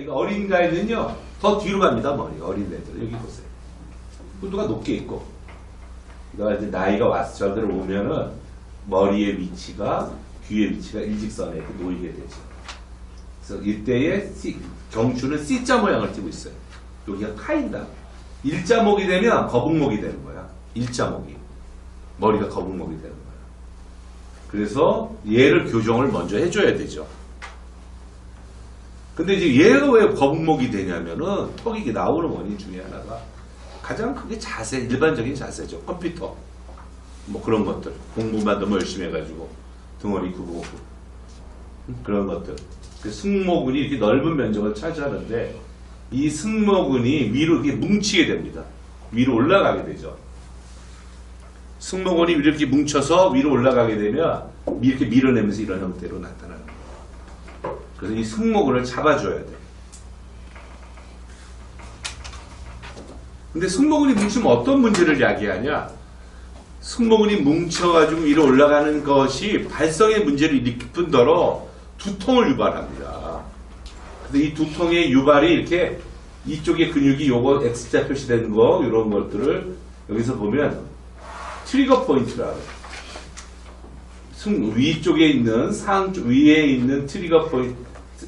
이거 어린가에는요 더 뒤로 갑니다 머리. 어린 애들. 여기 보세요. 후두가 높게 있고. 그러니까 이제 나이가 와서 저들 오면은 머리의 위치가 귀의 위치가 일직선에 놓이게 되죠. 그래서 이때의 C, 경추는 C자 모양을 띠고 있어요. 여기가 카인다 일자목이 되면 거북목이 되는 거야. 일자목이. 머리가 거북목이 되는 거야 그래서 얘를 교정을 먼저 해줘야 되죠 근데 이제 얘가 왜 거북목이 되냐면은 턱이 나오는 원인 중에 하나가 가장 크게 자세, 일반적인 자세죠. 컴퓨터. 뭐 그런 것들. 공부만 너무 열심히 해가지고 등허리 굽고 그런 것들. 그 승모근이 이렇게 넓은 면적을 차지하는데 이 승모근이 위로 이렇게 뭉치게 됩니다. 위로 올라가게 되죠. 승모근이 이렇게 뭉쳐서 위로 올라가게 되면 이렇게 밀어내면서 이런 형태로 나타나는 거예요. 그래서 이 승모근을 잡아줘야 돼. 근데 승모근이 뭉치면 어떤 문제를 야기하냐? 승모근이 뭉쳐가지고 위로 올라가는 것이 발성의 문제를 일으킬 뿐더러 두통을 유발합니다. 근데 이 두통의 유발이 이렇게 이쪽에 근육이 요거 X자 표시된 거, 이런 것들을 여기서 보면 트리거 포인트라 그래요. 승, 위쪽에 있는 상 위에 있는 트리거 포인트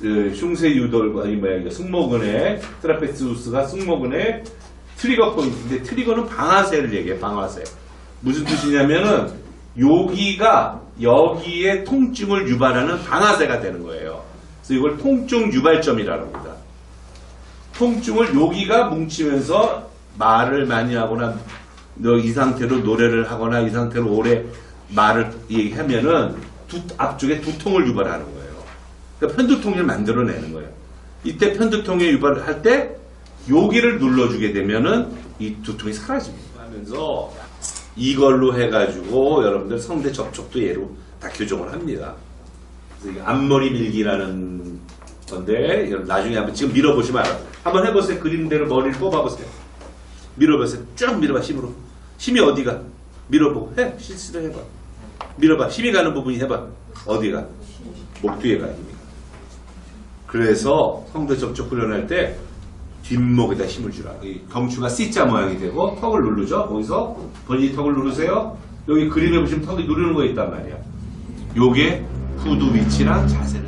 그, 흉쇄 유돌 아니 뭐야 승모근의 트라페스우스가 승모근의 트리거 포인트인데 트리거는 방아쇠를 얘기해 방아쇠. 무슨 뜻이냐면은 여기가 여기에 통증을 유발하는 방아쇠가 되는 거예요. 그래서 이걸 통증 유발점이라고 합니다. 통증을 여기가 뭉치면서 말을 많이 하거나 너 이 상태로 노래를 하거나 이 상태로 오래 말을 얘기하면은 두, 앞쪽에 두통을 유발하는 거예요. 그러니까 편두통을 만들어내는 거예요. 이때 편두통에 유발을 할 때 여기를 눌러주게 되면은 이 두통이 사라집니다. 하면서 이걸로 해가지고 여러분들 성대 접촉도 얘로 다 교정을 합니다. 그래서 앞머리 밀기라는 건데 나중에 한번 지금 밀어보시면 알아요. 한번 해보세요. 그림대로 머리를 뽑아보세요. 밀어보세요. 쭉 밀어봐 힘으로. 힘이 어디가? 밀어보고 해. 실수를 해봐. 밀어봐. 힘이 가는 부분이 해봐. 어디가? 목 뒤에 가 힘이. 그래서 성대 접촉 훈련할 때 뒷목에다 힘을 주라. 이 경추가 C자 모양이 되고 턱을 누르죠. 거기서 번지 턱을 누르세요. 여기 그림에 보시면 턱이 누르는 거 있단 말이야. 요게 후두 위치랑 자세를.